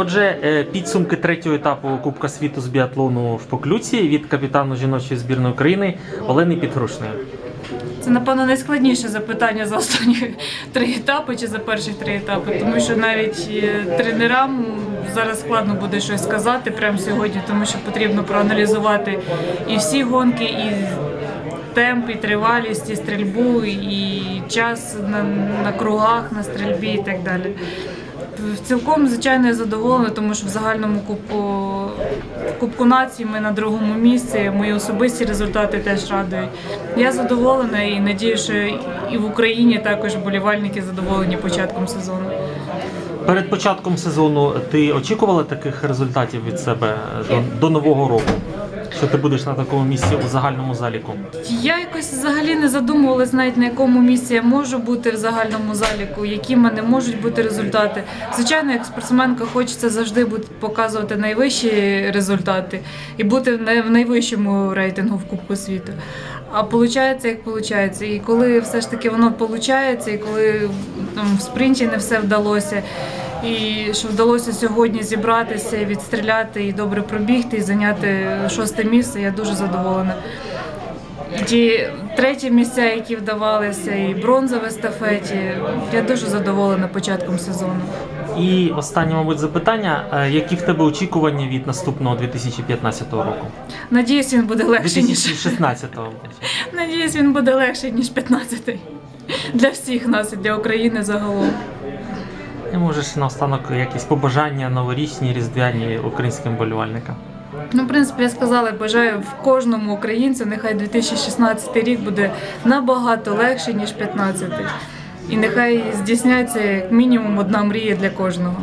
Отже, е, підсумки третього етапу Кубка світу з біатлону в Поклюці від капітану жіночої збірної України Олени Підгрушної. Це, напевно, найскладніше запитання за останні три етапи чи за перші три етапи, тому що навіть е, тренерам зараз складно буде щось сказати прямо сьогодні, тому що потрібно проаналізувати і всі гонки, і темп, і тривалість, і стрільбу, і час на, на кругах, на стрільбі і так далі. Цілком, звичайно, задоволена, тому що в загальному кубку, Кубку нації ми на другому місці. Мої особисті результати теж радують. Я задоволена і надію, що і в Україні також болівальники задоволені початком сезону. Перед початком сезону ти очікувала таких результатів від себе до, до нового року? Що ти будеш на такому місці у загальному заліку? Я якось взагалі не задумувалась навіть на якому місці я можу бути в загальному заліку, які в мене можуть бути результати. Звичайно, як спортсменка хочеться завжди показувати найвищі результати і бути в найвищому рейтингу в Кубку світу. А виходить, як виходить. І коли все ж таки воно виходить, і коли там, в спринті не все вдалося. І що вдалося сьогодні зібратися, відстріляти і добре пробігти, і зайняти шосте місце, я дуже задоволена. Ті треті місця, які вдавалися, і бронза в естафеті. Я дуже задоволена початком сезону. І останнє, мабуть, запитання: Е, які в тебе очікування від наступного 2015 року? Надіюсь, він буде легший ніж 2016 року. надіюсь, він буде легший ніж 15-й. Для всіх нас і для України загалом. І можеш наостанок якісь побажання новорічні, різдвяні українським болівальникам. Ну, в принципі, я сказала, бажаю в кожному українцю, нехай 2016 рік буде набагато легший, ніж 15-й. І нехай здійсняться як мінімум одна мрія для кожного.